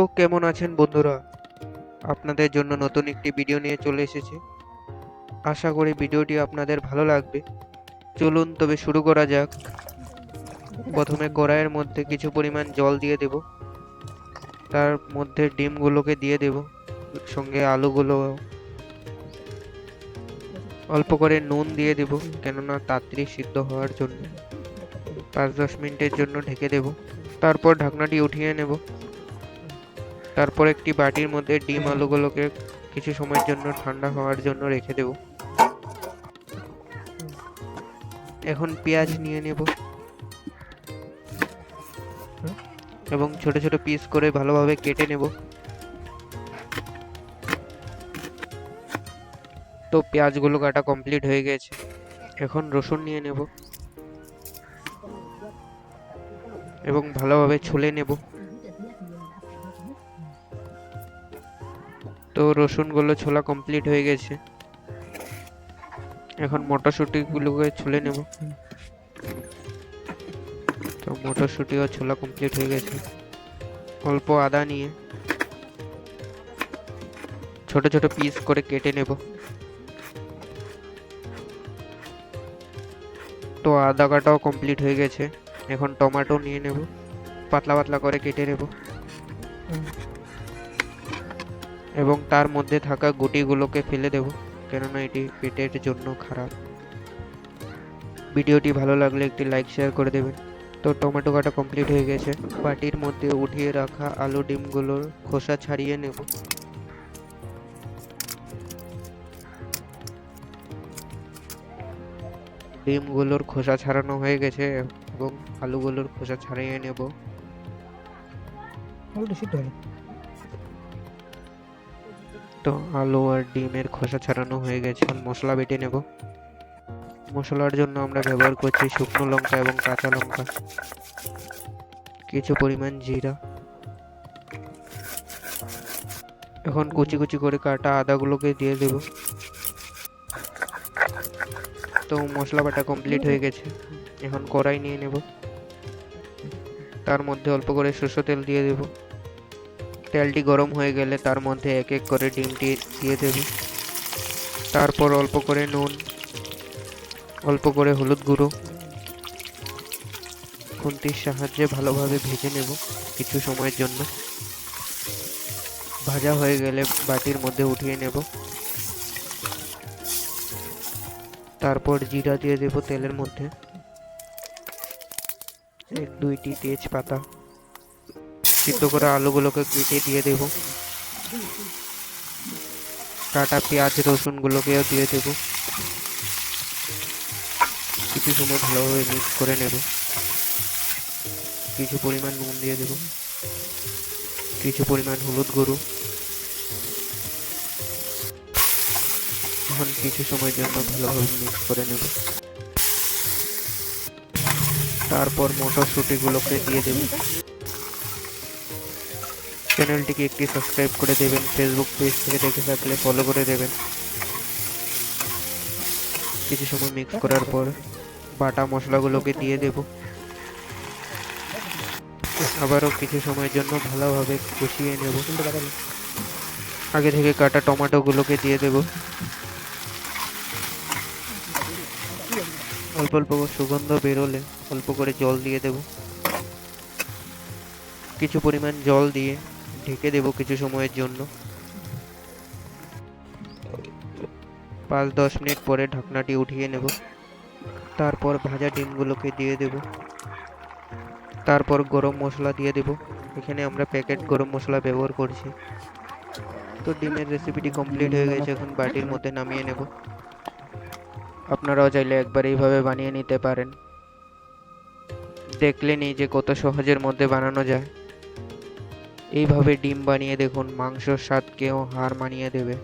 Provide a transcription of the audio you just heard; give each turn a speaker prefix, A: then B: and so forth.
A: তো কেমন আছেন বন্ধুরা? আপনাদের জন্য নতুন একটি ভিডিও নিয়ে চলে এসেছি। আশা করি ভিডিওটি আপনাদের ভালো লাগবে। চলুন তবে শুরু করা যাক। প্রথমে কড়াইয়ের মধ্যে কিছু পরিমাণ জল দিয়ে দেব। তার মধ্যে ডিমগুলোকে দিয়ে দেব। সঙ্গে আলুগুলো অল্প করে নুন দিয়ে দেব, কেননা তাড়াতাড়ি সিদ্ধ হওয়ার জন্য। পাঁচ দশ মিনিটের জন্য ঢেকে দেব। তারপর ঢাকনাটি উঠিয়ে নেব। তারপর একটি বাটির মধ্যে ডিম আলুগুলোকে কিছু সময়ের জন্য ঠান্ডা হওয়ার জন্য রেখে দেব। এখন পেঁয়াজ নিয়ে নেব। এবং ছোট ছোট পিস করে ভালোভাবে কেটে নেব। তো পেঁয়াজগুলো কাটা কমপ্লিট হয়ে গেছে। এখন রসুন নিয়ে নেব। এবং ভালোভাবে ছুলে নেব। তো রসুনগুলো ছোলা কমপ্লিট হয়ে গেছে। এখন মটরশুঁটিগুলোকে ছুলে নেব। তো মটরশুঁটিও ছোলা কমপ্লিট হয়ে গেছে। অল্প আদা নিয়ে ছোট ছোট পিস করে কেটে নেব। তো আদা কাটাও কমপ্লিট হয়ে গেছে। এখন টমেটো নিয়ে নেব। পাতলা পাতলা করে কেটে নেব। এবং তার মধ্যে থাকা গুটিগুলোকে ফেলে দেব, কেননা এটি পেটের জন্য খারাপ। ভিডিওটি ভালো লাগলে একটি লাইক, শেয়ার করে দেবেন। তো টমেটো কাটা কমপ্লিট হয়ে গেছে। বাটির মধ্যে উঠিয়ে রাখা আলু ডিমগুলোর খোসা ছাড়িয়ে নেব। ডিমগুলোর খোসা ছাড়ানো হয়ে গেছে এবং আলুগুলোর খোসা ছাড়িয়ে নেব। তো আলু আর ডিমের খোসা ছাড়ানো হয়ে গেছে। এখন মশলা বেটে নেব। মশলার জন্য আমরা ব্যবহার করছি শুকনো লঙ্কা এবং কাঁচা লঙ্কা। কিছু পরিমাণ জিরা। এখন কুচি কুচি করে কাটা আদাগুলোকে দিয়ে দেব। তো মশলা বাটা কমপ্লিট হয়ে গেছে। এখন কড়াই নিয়ে নেব। তার মধ্যে অল্প করে সরষে তেল দিয়ে দেব। তেলটি গরম হয়ে গেলে তার মধ্যে এক এক করে ডিমটি দিয়ে দেব। তারপর অল্প করে নুন, অল্প করে হলুদ গুঁড়ো, খুন্তির সাহায্যে ভালোভাবে ভেজে নেব কিছু সময়ের জন্য। ভাজা হয়ে গেলে বাটির মধ্যে উঠিয়ে নেব। তারপর জিরা দিয়ে দেব তেলের মধ্যে। এক দুইটি তেজপাতা। সিদ্ধ করা আলুগুলোকে কেটে দিয়ে দেব। কাটা পেঁয়াজ, রসুনগুলোকেও দিয়ে দেব। কিছু সময় ভালোভাবে মিক্স করে নেব। কিছু পরিমাণ নুন দিয়ে দেব। কিছু পরিমাণ হলুদ গুঁড়ো। এখন কিছু সময়ের জন্য ভালোভাবে মিক্স করে নেব। তারপর মটরশুঁটিগুলোকে দিয়ে দেব। চ্যানেলটিকে একটি সাবস্ক্রাইব করে দেবেন ফেসবুক পেজ থেকে দেখে থাকলে ফলো করে দেবেন। কিছু সময় মিক্স করার পর বাটা মশলাগুলোকে দিয়ে দেব। আবারও কিছু সময়ের জন্য ভালোভাবে কষিয়ে নেব। আগে থেকে কাটা টমেটোগুলোকে দিয়ে দেব। অল্প অল্প সুগন্ধ বেরোলে অল্প করে জল দিয়ে দেব। কিছু পরিমাণ জল দিয়ে ঢেকে দেব কিছু সময়ের জন্য। পাঁচ, দশ মিনিট পরে ঢাকনাটি উঠিয়ে নেব। তারপর ভাজা ডিমগুলোকে দিয়ে দেব। তারপর গরম মশলা দিয়ে দেব। এখানে আমরা প্যাকেট গরম মশলা ব্যবহার করছি। তো ডিমের রেসিপিটি কমপ্লিট হয়ে গেছে, এখন বাটির মধ্যে নামিয়ে নেব। আপনারাও চাইলে একবার এইভাবে বানিয়ে নিতে পারেন। দেখলেনই যে কত সহজের মধ্যে বানানো যায়। এইভাবে ডিম বানিয়ে দেখুন মাংসর স্বাদকেও হার মানিয়ে দেবে।